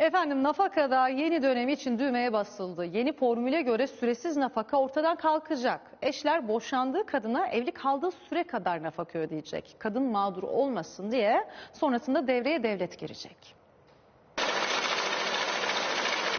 Efendim nafakada yeni dönem için düğmeye basıldı. Yeni formüle göre süresiz nafaka ortadan kalkacak. Eşler boşandığı kadına evli kaldığı süre kadar nafaka ödeyecek. Kadın mağdur olmasın diye sonrasında devreye devlet girecek.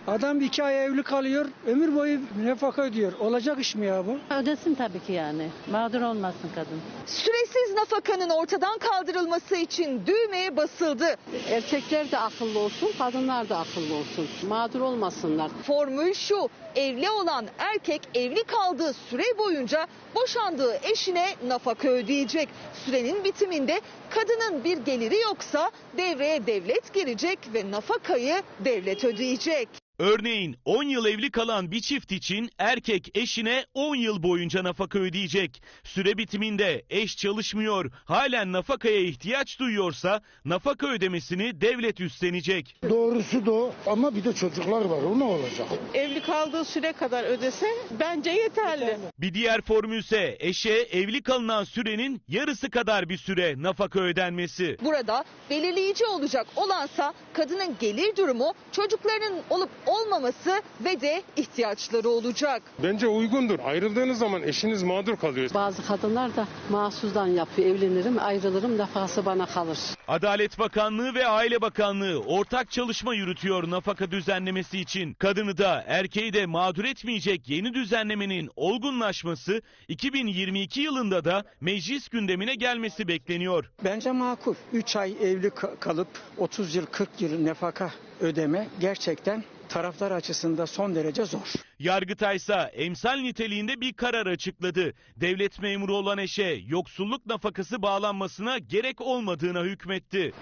Adam iki ay evli kalıyor, ömür boyu nafaka ödüyor. Olacak iş mi ya bu? Ödesin tabii ki yani. Mağdur olmasın kadın. Süresiz nafakanın ortadan kaldırılması için düğmeye basıldı. Erkekler de akıllı olsun, kadınlar da akıllı olsun. Mağdur olmasınlar. Formül şu, evli olan erkek evli kaldığı süre boyunca boşandığı eşine nafaka ödeyecek. Sürenin bitiminde kadının bir geliri yoksa devreye devlet girecek ve nafakayı devlet ödeyecek. Örneğin 10 yıl evli kalan bir çift için erkek eşine 10 yıl boyunca nafaka ödeyecek. Süre bitiminde eş çalışmıyor, halen nafakaya ihtiyaç duyuyorsa nafaka ödemesini devlet üstlenecek. Doğrusu da o ama bir de çocuklar var o ne olacak? Evli kaldığı süre kadar ödese bence yeterli. Bir diğer formülse eşe evli kalınan sürenin yarısı kadar bir süre nafaka ödenmesi. Burada belirleyici olacak olansa kadının gelir durumu, çocuklarının olup olmaması ve de ihtiyaçları olacak. Bence uygundur. Ayrıldığınız zaman eşiniz mağdur kalıyor. Bazı kadınlar da mahsusdan yapıyor. Evlenirim, ayrılırım, nafakası bana kalır. Adalet Bakanlığı ve Aile Bakanlığı ortak çalışma yürütüyor nafaka düzenlemesi için. Kadını da erkeği de mağdur etmeyecek yeni düzenlemenin olgunlaşması 2022 yılında da meclis gündemine gelmesi bekleniyor. Bence makul. 3 ay evli ka- kalıp 30 yıl 40 yıl nafaka ödeme gerçekten taraflar açısından son derece zor. Yargıtay ise emsal niteliğinde bir karar açıkladı. Devlet memuru olan eşe yoksulluk nafakası bağlanmasına gerek olmadığına hükmetti.